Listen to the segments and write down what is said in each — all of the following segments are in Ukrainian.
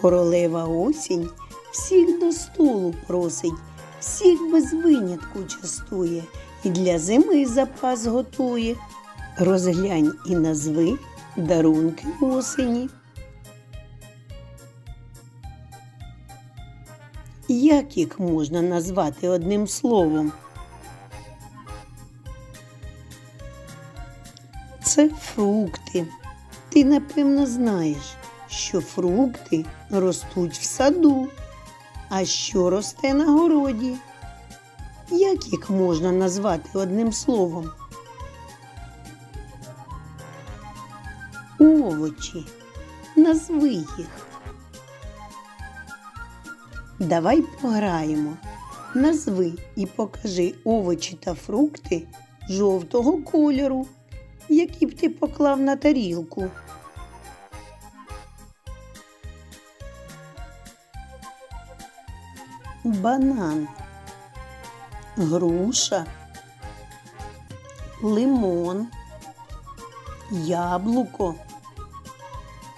Королева осінь всіх до столу просить, всіх без винятку частує і для зими запас готує. Розглянь і назви дарунки осені. Як їх можна назвати одним словом? Це фрукти. Ти напевно знаєш, що фрукти ростуть в саду, а що росте на городі. Як їх можна назвати одним словом? Овочі. Назви їх. Давай пограємо. Назви і покажи овочі та фрукти жовтого кольору, які б ти поклав на тарілку. Банан, груша, лимон, яблуко,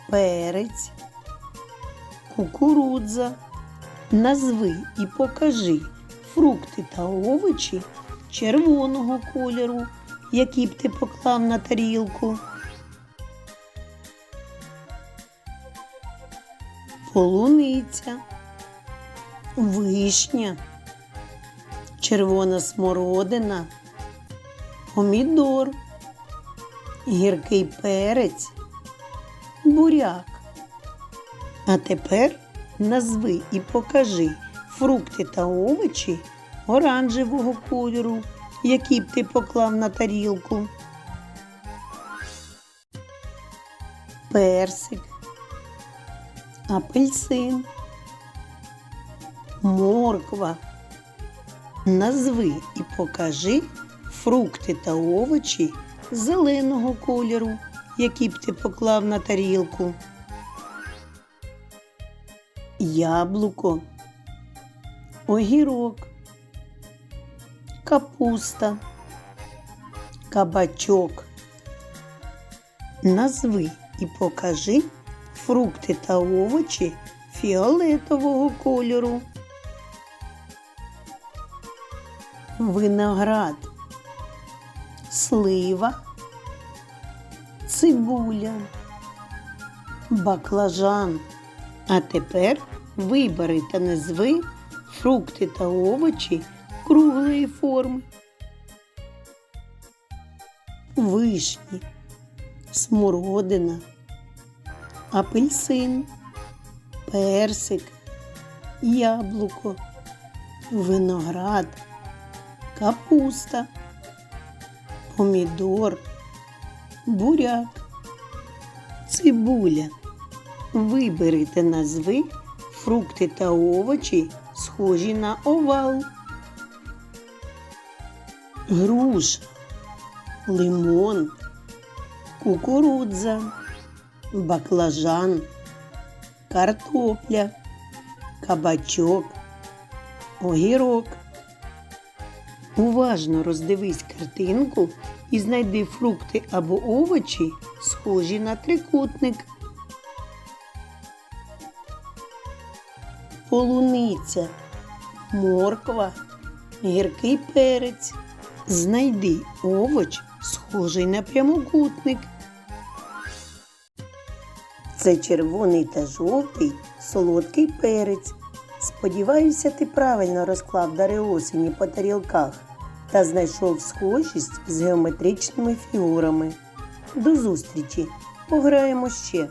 перець, кукурудза. Назви і покажи фрукти та овочі червоного кольору, які б ти поклав на тарілку. Полуниця, вишня, червона смородина, помідор, гіркий перець, буряк. А тепер назви і покажи фрукти та овочі оранжевого кольору, які б ти поклав на тарілку. Персик, апельсин, морква. Назви і покажи фрукти та овочі зеленого кольору, які б ти поклав на тарілку яблуко, огірок, капуста, кабачок. Назви і покажи фрукти та овочі фіолетового кольору. Виноград, слива, цибуля, баклажан. А тепер вибери та назви фрукти та овочі круглої форми. Вишні, смородина, апельсин, персик, яблуко, виноград, капуста, помідор, буряк, цибуля. Вибери та назви фрукти та овочі, схожі на овал. Груша, лимон, кукурудза, баклажан, картопля, кабачок, огірок. Уважно роздивись картинку і знайди фрукти або овочі, схожі на трикутник. полуниця, морква, гіркий перець. Знайди овоч, схожий на прямокутник. Це червоний та жовтий солодкий перець. Сподіваюся, ти правильно розклав дари осені по тарілках та знайшов схожість з геометричними фігурами. До зустрічі! Пограємо ще!